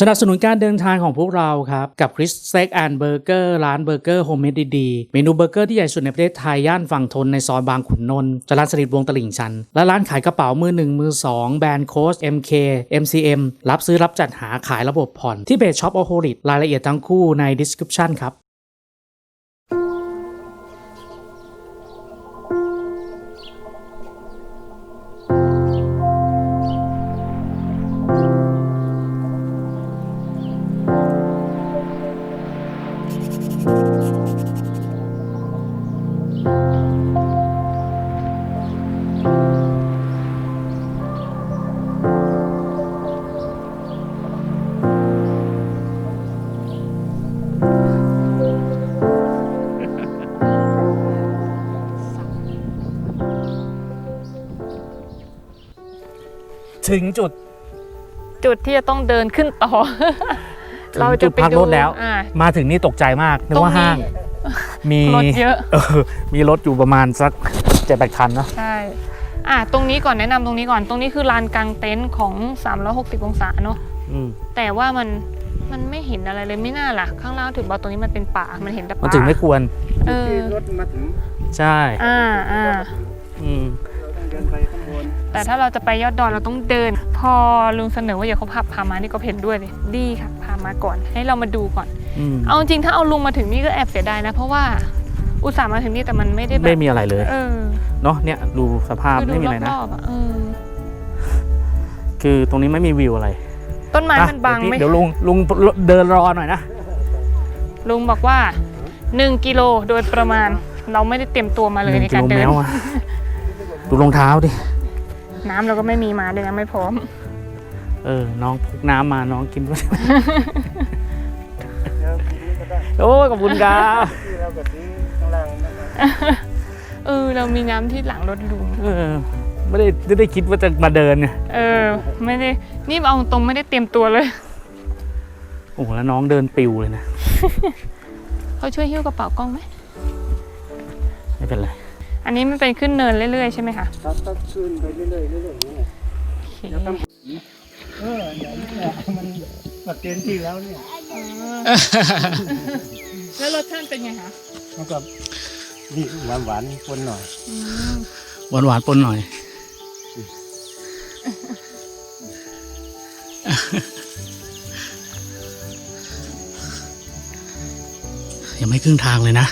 สนับสนุนการเดินทางของพวกเราครับ กับคริสเซ็กแอนเบอร์เกอร์ร้านเบอร์เกอร์โฮมเมดดีๆเมนูเบอร์เกอร์ที่ใหญ่สุดในประเทศไทย ย่านฝั่งทนในซอยบางขุนนนท์จรัญสนิทวงตลิ่งชัน และร้านขายกระเป๋ามือหนึ่งมือสองแบรนด์โค้ช MK MCM รับซื้อรับจัดหาขายระบบผ่อนที่เพจช็อปโอโฮลิตรายละเอียดทั้งคู่ใน description ครับ ถึงจุด จุดที่จะต้องเดินขึ้นต่อถึงจุดพักรถแล้ว อ่า มาถึงนี่ตกใจมากนึกว่าตรงนี้ห้าง มีรถเยอะเออมีรถอยู่ประมาณสักเจ็ดแปดคันเนาะใช่ อะตรงนี้ก่อนแนะนำตรงนี้ก่อน ตรงนี้คือลานกลางเต็นท์ของ 360 องศาเนอะอืมแต่ว่ามัน มันไม่เห็นอะไรเลยไม่น่าล่ะ ข้างล่างถือว่าตรงนี้มันเป็นป่า มันเห็นแต่มันป่าถึงไม่ควร เออ ที่รถมาถึง ใช่ อ่าอ่า อืมเราต้องเดินไปข้างบน แต่ถ้าเราจะไปยอดดอยเราต้องเดิน พอลุงเสนอว่าอย่าเขาพาพามานี่ก็เห็นด้วยเลยดีค่ะพามาก่อนให้เรามาดูก่อนอืมเอาจริงๆถ้าเอาลุงมาถึงนี่ก็แอบเสียดายนะ เพราะว่าอุตส่าห์มาถึงนี่แต่มันไม่ได้แบบไม่มีอะไรเลยเออเนาะเนี่ยดูสภาพคือดูไม่มีอะไรรนะอบๆอะเออคือตรงนี้ไม่มีวิวอะไร ต้นไม้อะมันบังเดี๋ยวไม่พี่เดี๋ยวลุงลุงเดินรอหน่อยนะลุงบอกว่า 1 กิโลโดยประมาณเราไม่ได้เตรียมตัวมาเลยในกิการโลเดิแมนวอะ ดูรองเท้าดิ น้ำเราก็ไม่มีมาเลยนะไม่พร้อม เออ น้องพกน้ำมาน้องกินด้วยเดี๋ยวทีนี้ก็ได้โอ้ยขอบคุณครับที่เราแบบนี้ข้างล่างนั่นนะเออ เรามีน้ำที่หลังรถลุงเออ ไม่ได้ไม่ได้คิดว่าจะมาเดินไงเออ ไม่ได้ นี่เอาตรงไม่ได้เตรียมตัวเลย โอ้โหแล้วน้องเดินปิวเลยนะเขาช่วยหิ้วกระเป๋ากล้องไหมไม่เป็นไร อันนี้มันเป็นขึ้นเนินเรื่อยๆใช่ไหมคะครับก็ขึ้นไปเรื่อยๆเรื่อยๆนี่แหละโอเคเอออย่างนี้แหละมันแบบเต็มที่แล้วเนี่ยแล้วรสชาติเป็นไงคะมันก็นี่หวานหวานๆคนหน่อยอืมหวานหวานๆปนหน่อย ยังไม่ครึ่งทางเลยนะ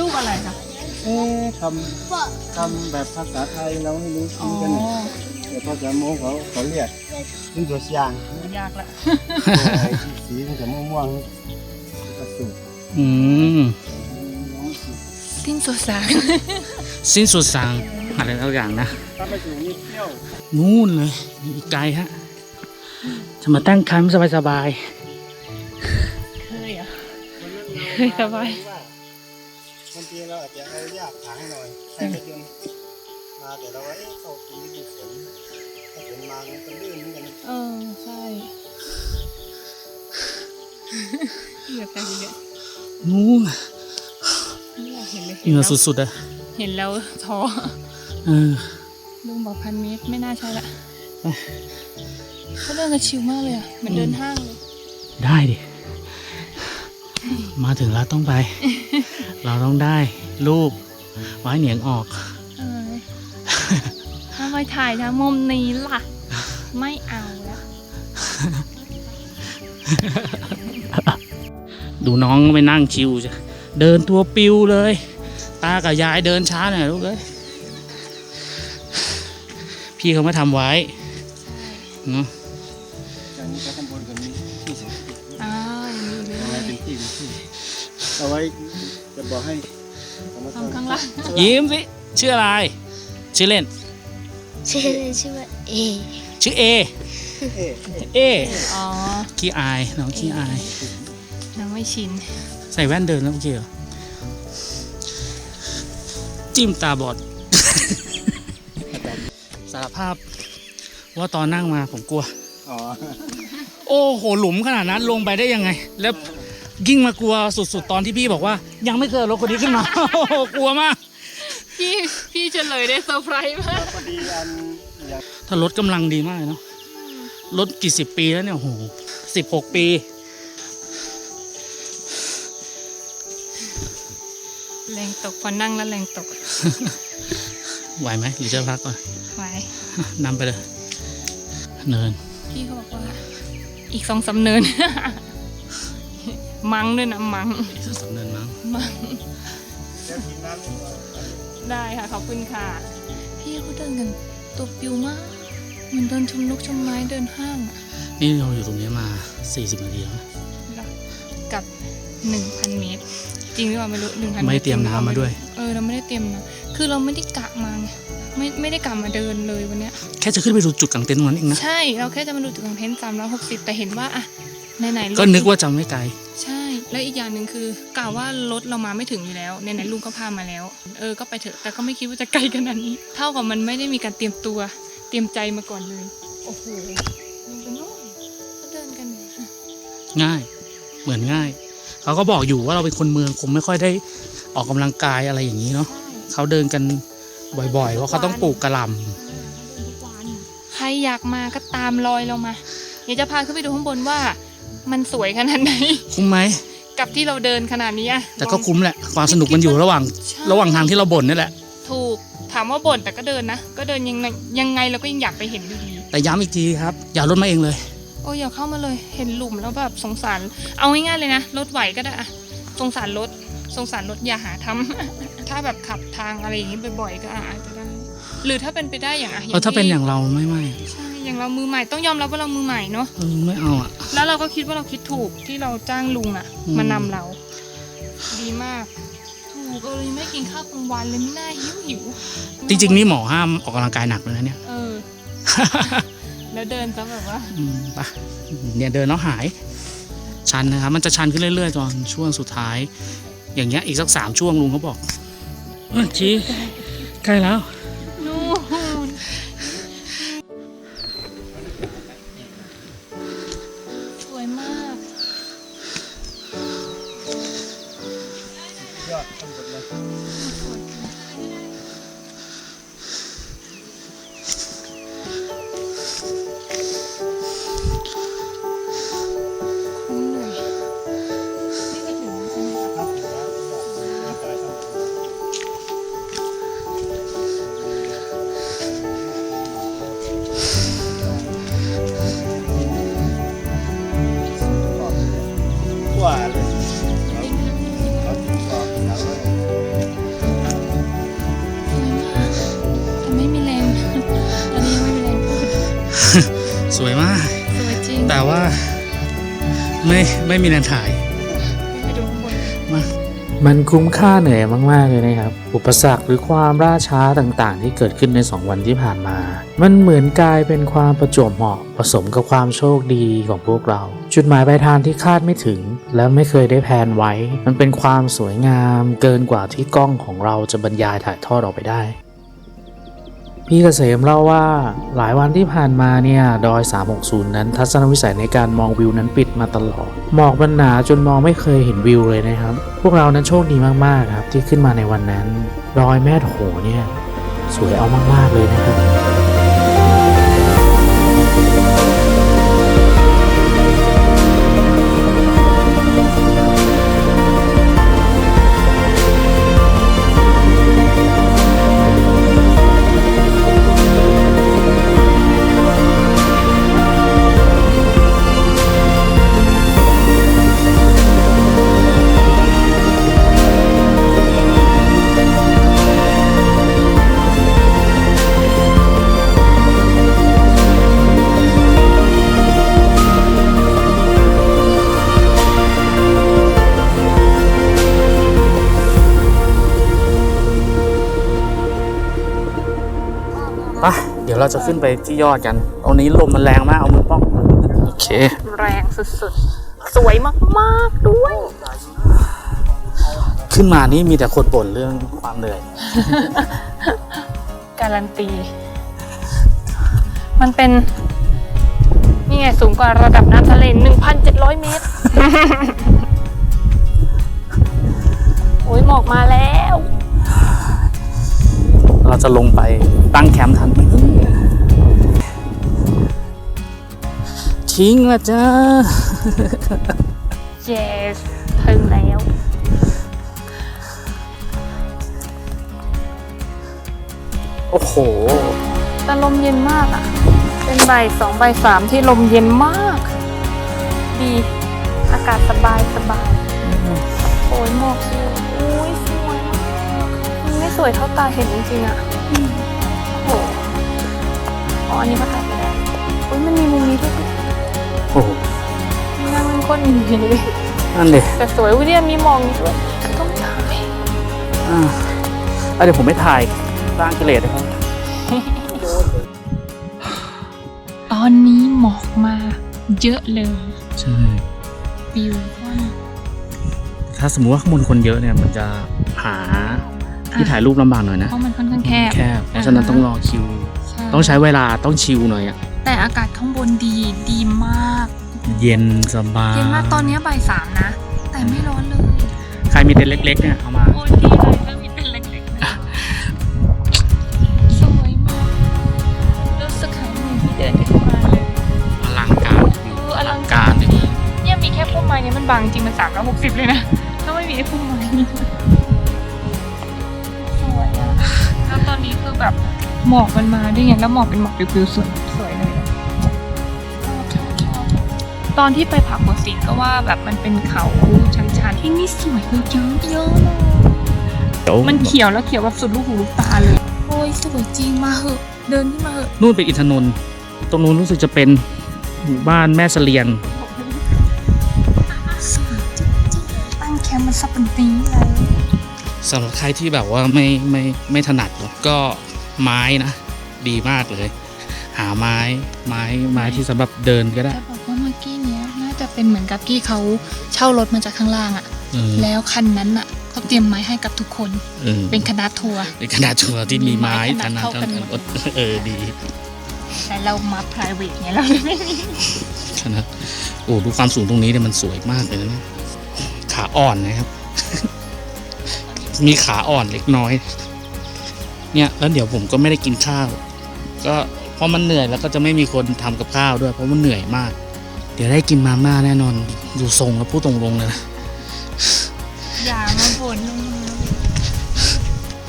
ลูกอะไรคะเอ๊ะคำคำแบบภาษาไทยเราไม่รู้อ๋อชื่อกันเนี่ยแต่ภาษาโม้เขาเขาเรียกซึ่งตัวอยางยากละไอ้ที่สีมันจะม่วงๆกระสุนอืมสิ้นสุดสายสิ้นสุดสังอะไรทุกอย่างนะถ้าไปถึงนี่เที่ยวนู่นเลยอีกไกลฮะจะมาตั้งแคมป์สบายเคยเหรอะเคยสบายว่า บางทีเราอาจจะเอายากถางหน่อยให้ไปจนมาแต่เราว่าเอ๊ะเขาปีนี้มีฝนถ้าฝนมามันก็ลื่นเหมือนกันนะเออใช่เหลือแต่เยอะๆนู่นไม่อยากเห็นเลยเหงื่อสุดๆอะเห็นแล้วท้อเออลุงบอกพันเมตรไม่น่าใช่ละเขาเดินกันชิวมากเลยอะเหมือนเดินห้างเลยได้ดิ มาถึงแล้วต้องไป เราต้องได้รูปไว้เหนียงออก เออถ้าไปถ่ายนะมุมนี้ล่ะ ไม่เอาแล้วดูน้องไปนั่งชิวจ้ะเดินตัวปิวเลย ตากับยายเดินช้าหน่อยลูกเอ้ยพี่เขามาทำไว้เนาะ บอกให้เอามาทำข้างล่างยิ้มสิชื่ออะไร ชื่อเล่น ชื่อเล่นชื่อว่าเอชื่อเอเอ๊ะเออ๋อขี้อายน้องขี้อาย ยังไม่ชินใส่แว่นเดินแล้วโอเคเหรอจิ้มตาบอด สารภาพ ว่าตอนนั่งมาผมกลัว อ๋อ โอ้โหหลุมขนาดนั้นลงไปได้ยังไง แล้ว ยิ่งมากลัวสุดๆ ตอนที่พี่บอกว่า ยังไม่เคยเอารถคนนี้ขึ้นมา โอ้โหกลัวมาก พี่พี่เฉลยได้เซอร์ไพรส์มากประเปีอันอย่างถ้ารถกำลังดีมากเลยเนาะรถกี่สิบปีแล้วเนี่ยโอ้โหสิบหกปี แรงตกพอนั่งแล้วแรงตกไหวไหมหรือจะพักก่อน ไว้นำไปเลย เนิน พี่เขาบอกว่า อีกสองสามเนิน มังด้วยนะมังอีกสักสามเนินมั้งมังเดี๋ยวกินน้ำนิดหน่อยได้ค่ะ ขอบคุณค่ะ พี่เขาเดินกันตัวปิวมากเหมือนเดินชมนกชมไม้เดินห้างอะนี่เราอยู่ตรงนี้มา 40นาทีแล้วนะกับหนึ่งพันเมตร จริงหรือเปล่าไม่รู้หนึ่งพันไม่เตรียมน้ำมาด้วย เออเราไม่ได้เตรียมนะคือเราไม่ได้กะมาไงไม่ไม่ได้กะมาเดินเลยวันเนี้ย แค่จะขึ้นไปดูจุดกางเต็นท์ตรงนั้นเองนะ ใช่ เราแค่จะมาดูจุดกางเต็นท์สามร้อยหกสิบแต่เห็นว่าอะ ไหนๆรถก็นึกว่าจะไม่ไกล ใช่ แล้วอีกอย่างหนึ่งคือกะว่ารถเรามาไม่ถึงอยู่แล้วไหนๆลุงก็พามาแล้ว เออก็ไปเถอะแต่ก็ไม่คิดว่าจะไกลขนาดนี้ เท่ากับมันไม่ได้มีการเตรียมตัว เตรียมใจมาก่อนเลย โอ้โหลุงไปโน่นก็เดินกันเนี่ยง่าย เหมือนง่าย เขาก็บอกอยู่ว่าเราเป็นคนเมืองคงไม่ค่อยได้ออกกำลังกายอะไรอย่างนี้เนาะใช่เขาเดินกันบ่อยๆเพราะเขาต้องปลูกกระหลใครอยากมาก็ตามรอยเรามา เดี๋ยวจะพาขึ้นไปดูข้างบนว่า มันสวยขนาดไหนำคุ้มไหม กับที่เราเดินขนาดนี้อะแต่ก็คุ้มแหละ ความสนุกมันอยู่ระหว่าง ใช่ระหว่างทางที่เราบ่นนี่แหละ ถูกถามว่าบ่นแต่ก็เดินนะ ก็เดินยังไงยังไงเราก็ยังอยากไปเห็นอยู่ดี แต่ย้ำอีกทีครับ อย่ารถมาเองเลย โอ้ยอย่าเข้ามาเลย เห็นหลุมแล้วแบบสงสาร เอาง่ายๆเลยนะ รถไหวก็ได้อะสงสารรถ สงสารรถอย่าหาทำ ถ้าแบบขับทางอะไรอย่างนี้บ่อยๆก็อาจจะได้ หรือถ้าเป็นไปได้อย่างอะเออถ้าเป็นอย่างที่เราไม่ไม่ ใช่ อย่างเรามือใหม่ต้องยอมรับว่าเรามือใหม่เนาะเออไม่เอาอะ แล้วเราก็คิดว่าเราคิดถูกที่เราจ้างลุงอะอืม มานำเรา ดีมาก ถูกเออยังไม่ได้กินข้าวกลางวันเลยไม่น่าหิวหิวจริง ๆ นี่หมอห้ามออกกำลังกายหนักเลยนะเนี่ย เออ แล้วเดินซะแบบว่า อืมไปเนี่ยเดินแล้วหาย ชันนะครับ มันจะชันขึ้นเรื่อยๆตอนช่วงสุดท้าย อย่างเงี้ยอีกสักสามช่วงลุงเขาบอกเออชี้ใกล้แล้ว ไม่ไม่มีแรงถ่ายไปดูข้างบนมามันคุ้มค่าเหนื่อยมาก ๆ เลยนะครับ อุปสรรคหรือความล่าช้าต่างๆ ที่เกิดขึ้นใน 2 วันที่ผ่านมา มันเหมือนกลายเป็นความประจวบเหมาะผสมกับความโชคดีของพวกเรา จุดหมายปลายทางที่คาดไม่ถึง และไม่เคยได้แพลนไว้ มันเป็นความสวยงามเกินกว่าที่กล้องของเราจะบรรยายถ่ายทอดออกไปได้ พี่เกษมเล่าว่าหลายวันที่ผ่านมาเนี่ยดอย 360 นั้น ทัศนวิสัยในการมองวิวนั้นปิดมาตลอด หมอกมันหนาจนมองไม่เคยเห็นวิวเลยนะครับ พวกเรานั้นโชคดีมากๆครับที่ขึ้นมาในวันนั้น ดอยแม่โถเนี่ยสวยเอามากๆเลยนะครับ ยวเราจะขึ้นไปที่ยอดกันตรงนี้ลมมันแรงมาก เอามือป้อง โอเค แรงสุดๆ สวยมากๆด้วย ขึ้นมานี่มีแต่คนบ่นเรื่องความเหนื่อย การันตี มันเป็น นี่ไงสูงกว่าระดับน้ำทะเล 1,700 เมตร โอ้ยหมอกมาแล้ว เราจะลงไปตั้งแคมป์ทันไหมทิ้งละจ้า yes ถึงแล้ว โอ้โห แต่ลมเย็นมากอะ เป็นใบายสองใบายสามที่ลมเย็นมาก ดี อากาศสบายสบาย โอ้ยหมอกสวย สวยเท่าตาเห็นจริงๆอะโอ้โหอ๋ออันนี้มาถ่ายไม่ได้อุ้ยมันมีมุมนี้ด้วยสิโอ้โหนั่งเป็นคนอย่างนี้เลยนั่นเด็แต่สวยอุ้ยเนี่ยมีหมองอยู่ด้วยต้องถ่ายอ่าอะเดี๋ยวผมไม่ถ่ายสร้างกิเลสให้เขาตอนนี้หมอกมาเยอะเลยใช่ วิวว่าถ้าสมมติว่าข้างบนคนเยอะเนี่ย มันจะหา ที่ถ่ายรูปลำบากหน่อยนะเพราะมันค่อนข้างแคบแคบเพราะฉะนั้นต้องรอคิวต้องใช้เวลาต้องชิลหน่อยอะแต่อากาศข้างบนดีดีมากเย็นสบายเย็นมากตอนนี้บ่ายสามนะ แต่ไม่ร้อนเลยใครมีเต็นท์เล็กๆเนี่ยเอามา โอ้ยดีเลยถ้ามีเป็นเล็กๆนะสวยมากรู้สึกหายเหนื่อยที่เดินขึ้นมาเลยอลังการเอออลังการจริงเนี่ยมีแค่พุ่มไม้เนี่ยมันบางจริงมันสามร้อยหกสิบเลยนะถ้าไม่มีไอ้พุ่มไม้นี่ วตอนนี้คือแบบหมอกมันมาด้วยไงแล้วหมอกเป็นหมอกปิวๆสวยสวยเลยอะชอบชอบชอบตอนที่ไปผาหัวสิงก็ว่าแบบมันเป็นเขาชันๆที่นี่สวยเลยเยอะเยอะเลยเดี๋ยวมันเขียวแล้วเขียวแบบสุดลูกหูลูกตาเลย โอ้ยสวยจริงมาเหอะเดินขึ้นมาเหอะนู่นเป็นอินทนนท์ตรงนู้นรู้สึกจะเป็นหมู่บ้านแม่เสลียงสวยจริงๆตั้งแคมป์มันสับเป็นปีเลยสำหรับใครที่แบบว่าไม่ไม่ไม่ถนัด ก็ไม้นะ ดีมากเลย หาไม้ไม้ไม้ที่สำหรับเดินก็ได้ จะบอกว่าเมื่อกี้เนี้ยน่าจะเป็นเหมือนกับที่เขาเช่ารถมาจากข้างล่างอะเออแล้วคันนั้นอะเขาเตรียมไม้ให้กับทุกคน เออเป็นคณะทัวร์ในขนาดชัวร์ที่มีไม้มีไม้ทันนั้นเท่ากันเท่าหมกันดเออดีแต่เรามา private เนี่ยเราเลยไม่มีขนาดโอ้ดูความสูงตรงนี้เนี่ยมันสวยมากเลยนะเนี่ยขาอ่อนนะครับ มีขาอ่อนเล็กน้อย เนี่ยแล้วเดี๋ยวผมก็ไม่ได้กินข้าว ก็เพราะมันเหนื่อยแล้วก็จะไม่มีคนทำกับข้าวด้วย เพราะมันเหนื่อยมาก เดี๋ยวได้กินมาม่าแน่นอนดูทรงแล้วพูดตรงๆเลยนะอย่ามาบ่นลงมา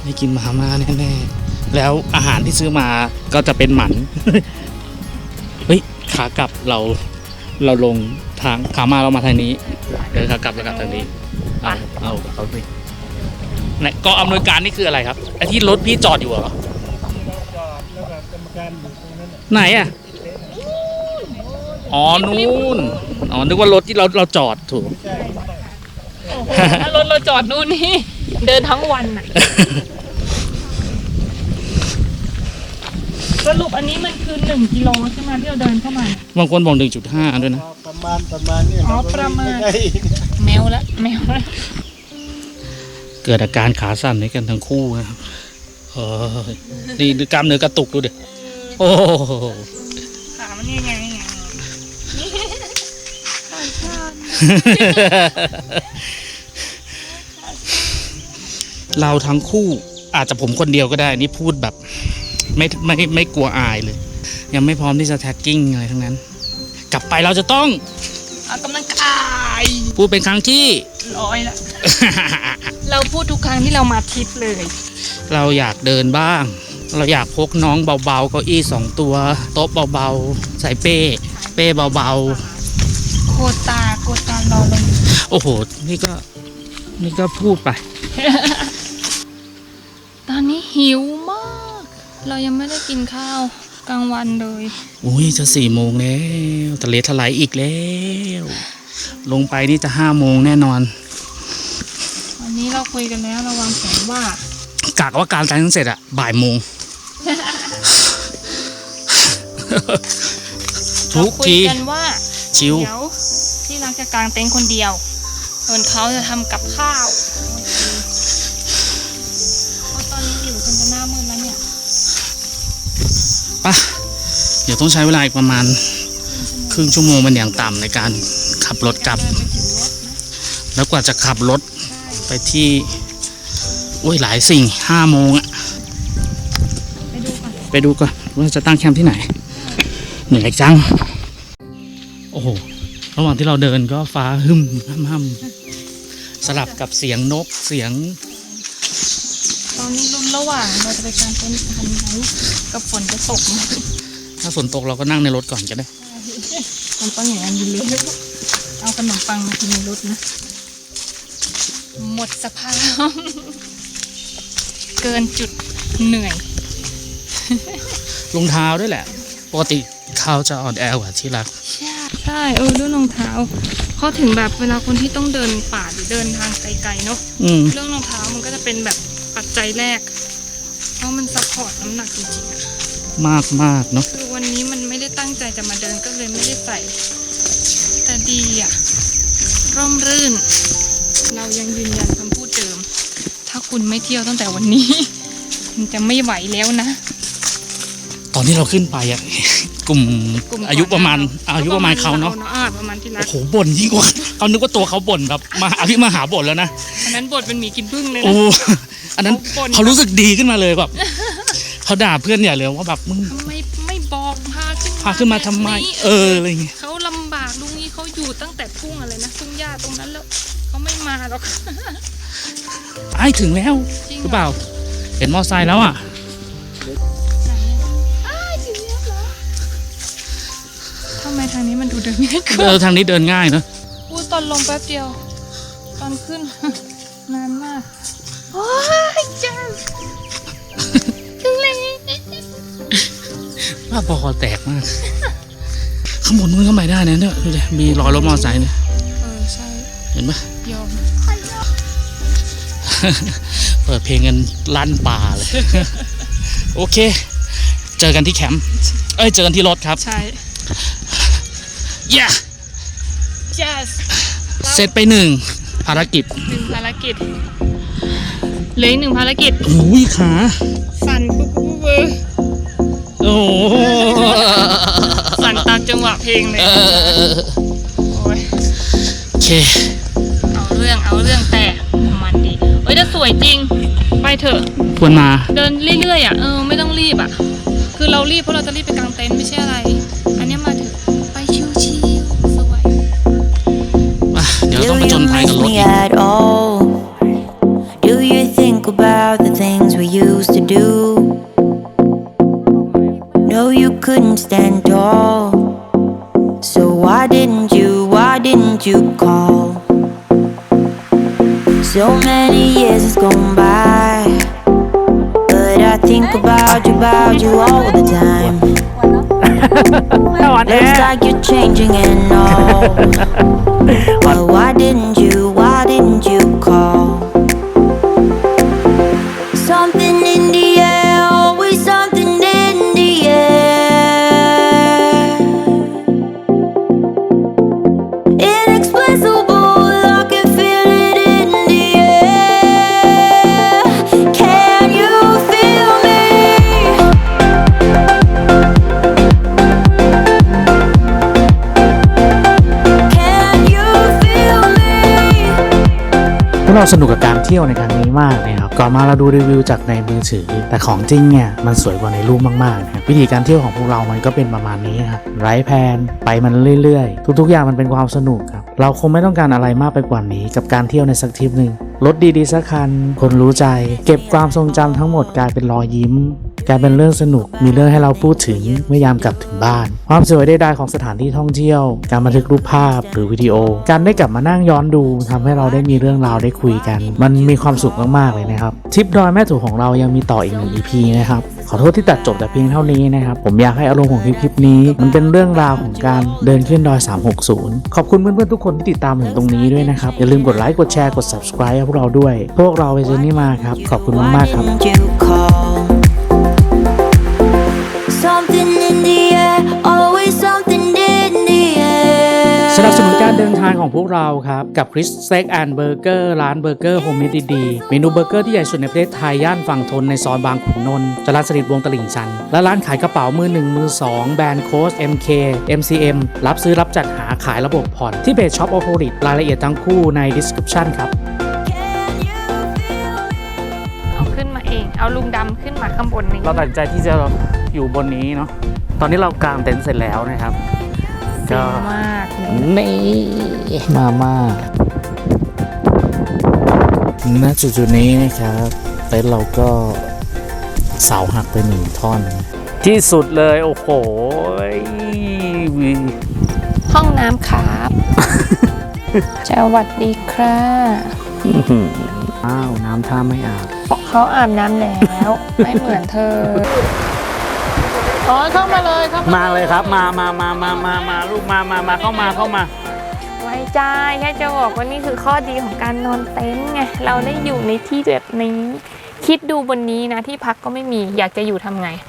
ได้กินมาม่าแน่ๆแล้วอาหารที่ซื้อมาก็จะเป็นหมันเฮ้ยขากลับเราเราลงทางขามาเรามาทางนี้เดินขากลับเรากลับทางนี้เอาเอากับเขาสิไหนกองอำนวยการนี่คืออะไรครับ ไอ้ที่รถพี่จอดอยู่เหรอจอดแล้วก็กรรมการอยู่ตรงนั้นน่ะไหนอะ อ๋อ นู่น อ๋อ นึกว่ารถที่เราเราจอดถูก ใช่ถ้ารถเราจอดนู่นนี่ เดินทั้งวันน่ะสรุปอันนี้มันคือหนึ่งกิโลใช่ไหมที่เราเดินเข้ามา บางคนบอก1.5ด้วยนะ ประมาณประมาณเนี่ยอ๋อเก็ประมาณไได้แมวละแมวละ เกิดอาการขาสั่นด้วยกันทั้งคู่นะครับเออนี่ดูกล้ามเนื้อกระตุกดูดิโอ้โหขามันยังไงยังไงขาชันเราทั้งคู่อาจจะผมคนเดียวก็ได้ นี่พูดแบบ ไม่ไม่ไม่กลัวอายเลย ยังไม่พร้อมที่จะแท็กกิ้งอะไรทั้งนั้น กลับไปเราจะต้องออกกำลังกาย พูดเป็นครั้งที่ร้อยละ เราพูดทุกครั้งที่เรามาทริปเลย เราอยากเดินบ้าง เราอยากพกน้องเบาๆเก้าอี้สองตัว โต๊ะเบาๆใส่เป้ เป้เบาโคตาโคตารอลงๆ โอ้โห นี่ก็ นี่ก็พูดไป ตอนนี้หิวมาก เรายังไม่ได้กินข้าวกลางวันเลย อุ้ยจะสี่โมงแล้วทะเลทลายอีกแล้ว ลงไปนี่จะห้าโมงแน่นอนวันนี้ เราคุยกันแล้วเราวางแผนว่ากากว่าการแต่งเสร็จอะบ่ายโมง ทุกเราคุยที กันว่าชิว เดี๋ยวที่รักจะกางเต็นท์คนเดียว ส่วนเขาจะทำกับข้าวเพราะตอนนี้อยู่จนจะหน้ามืดแล้วเนี่ยปะเดี๋ยวต้องใช้เวลาอีกประมาณ ครึ่งชั่วโมงมันอย่างต่ำในการขับรถกลับ เดินไปถึงรถนะแล้วกว่าจะขับรถ ไปที่อุ้ยหลายสิ่งห้าโมงอะไปดูก่อนว่าจะตั้งแคมป์ที่ไหนเหนื่อยจัง โอ้โห ระหว่างที่เราเดินก็ฟ้าหึมห้ำห้ำสลับกับเสียงนกเสียง ตอนนี้ลุ้นระหว่างเราจะไปกางเต็นท์ทันไหมกับฝนจะตกไหมถ้าฝนตกเราก็นั่งในรถก่อนก็ได้มันต้องอย่างนั้นอยู่เลยเอาขนมปังมากินในรถนะ หมดสภาพ เกินจุดเหนื่อยรองเท้าด้วยแหละ ปกติเขาจะอ่อนแอกว่าที่รัก ใช่เออด้วยรองเท้าเพราะถึงแบบเวลาคนที่ต้องเดินป่าหรือเดินทางไกลๆเนาะอืม เรื่องรองเท้ามันก็จะเป็นแบบปัจจัยแรก เพราะมันซัพพอร์ตน้ำหนักจริงๆอะมากมากเนาะคือวันนี้มันไม่ได้ตั้งใจจะมาเดินก็เลยไม่ได้ใส่ แต่ดีอะร่มรื่นเรา ยังยืนยันคำพูดเดิม ถ้าคุณไม่เที่ยวตั้งแต่วันนี้ มันจะไม่ไหวแล้วนะ ตอนที่เราขึ้นไปอะกลุ่มกลุ่มอายุประมาณก่อนหน้อายุประมาณเขาเนาะอ่ประมาณที่รัโอ้กโหบ่นยิ่งกว่าเขานึกว่าตัวเขาบ่นแบบมาอภิมาหาบ่นแล้วนะอันนั้นบทเป็นหมีกินพึ่งเลยโอ้นะอันนั้นเขาบ่นเขารู้สึกดีขึ้นมาเลยแบบเขาด่าเพื่อนใหญ่เลยว่าแบบมึงทำไมไม่บอกพาขึ้นพาขึ้นมาทำไมแบบนี้เอออะไรเงี้ยเขา ไอ้ายถึงแล้วจริงหรือเปล่า เห็นมอไซค์แล้วอะอ้ายถึงแล้วเหรอทำไมทางนี้มันดูเดินง่ายกเอว่าอทางนี้เดินง่ายเนอะพูดตอนลงแป๊บเดียว ตอนขึ้น นานมากโอ้ยจังถึงแล้วบ้าบอคอแตกมาก ข้างบนนู้นเข้าไปได้นะเนี่ยดูดิมีรอยรถมอไซค์เนี่ยเออใช่ เห็นปะยอม เปิดเพลงกันลั่นป่าเลย โอเค เจอกันที่แคมป์เอ้ย เจอกันที่รถครับ ใช่เย้ yes เสร็จไปหนึ่งภารกิจหนึ่งภารกิจเหลืออีกหนึ่งภารกิจโอ้ยขา สั่นปุ๊บปุ๊บเวอร์โอ้โหสั่นตามจังหวะเพลงเลยเออโอ้ยโอเค เอาเรื่องเอาเรื่องแต่มันดีเอ้ยแต่ สวยจริง ไปเถอะ ควรมา เดินเรื่อยๆอะ เออ ไม่ต้องรีบอะ คือเรารีบเพราะเราจะรีบไปกางเต็นท์ไม่ใช่อะไร อันเนี้ยมาเถอะ ไปชิวๆสวย อะเดี๋ยว Do ต้องผจ you ญภัย miss กับรถ me อีก at all? Do you think about the things we used to do? No, you couldn't stand tall. So why didn't you, why didn't you call? So many years has gone by. But I think about you, about you all the time. Looks like you're changing and all. Well, why didn't you, เราสนุกกับการเที่ยวในครั้งนี้มากเลยครับก่อนมาเราดูรีวิวจากในมือถือ แต่ของจริงเนี่ยมันสวยกว่าในรูปมากๆนะครับวิธีการเที่ยวของพวกเรามันก็เป็นประมาณนี้ครับไร้แพลนไปมันเรื่อยๆ ทุกๆอย่างมันเป็นความสนุกครับเราคงไม่ต้องการอะไรมากไปกว่านี้ กับการเที่ยวในสักทริปหนึ่งรถดีๆสักคัน คนรู้ใจ เก็บความทรงจำทั้งหมดกลายเป็นรอยยิ้ม กลายเป็นเรื่องสนุกมีเรื่องให้เราพูดถึงเมื่อยามกลับถึงบ้าน ความสวยได้ๆของสถานที่ท่องเที่ยว การบันทึกรูปภาพหรือวิดีโอ การได้กลับมานั่งย้อนดูทำให้เราได้มีเรื่องราวได้คุยกัน มันมีความสุขมากๆเลยนะครับทริปดอยแม่ถูของเรายังมีต่ออีกหนึ่ง EP นะครับขอโทษที่ตัดจบแต่เพียงเท่านี้นะครับ ผมอยากให้อารมณ์ของคลิปคลิปนี้ มันเป็นเรื่องราวของการเดินขึ้นดอย 360 ขอบคุณเพื่อนๆทุกคนที่ติดตามถึงตรงนี้ด้วยนะครับ อย่าลืมกดไลค์กดแชร์กด subscribe ให้พวกเราด้วย พวกเราไปเจอนี่มาครับ ขอบคุณมากๆครับ นุนการเดินทางของพวกเราครับ กับคริสเซ็กแอนเบอร์เกอร์ร้านเบอร์เกอร์โฮมเมดดีๆเมนูเบอร์เกอร์ที่ใหญ่สุดในประเทศไทย ย่านฝั่งทนในซอยบางขุนนนท์จรัญสนิทวงศ์ตลิ่งชัน และร้านขายกระเป๋ามือหนึ่งมือสองแบรนด์โค้ช MK MCM รับซื้อรับจัดหาขายระบบผ่อนที่เพจช็อปโอโ i ิตรายละเอียดทั้งคู่ใน description ครับ Can you feel เอาขึ้นมาเอง เอาลุงดำขึ้นมาข้างบนนี้ เราตัดสินใจที่จะอยู่บนนี้เนาะ ตอนนี้เรากางเต็นท์เสร็จแล้วนะครับ ก็มากเลยนี่มาม่าณจุดจุดๆนี้นะครับเต็นท์เราก็เสาหักไปหนึ่งท่อน ที่สุดเลย โอ้โห ห้องน้ำครับสวัสดีค่ะอ้าว น้ำท่าไม่อาบเขาอาบน้ำแล้ว ไม่เหมือนเธอ อ๋อเข้ามาเลยเข้ามามาเลยครับ มามามามามามาลูกมามามาเข้ามาเข้ามาไว้ใจแค่จะบอกว่านี่คือข้อดีของการนอนเต็นท์ไงเราได้อยู่ในที่แบบนี้ คิดดูบนนี้นะที่พักก็ไม่มีอยากจะอยู่ทำไง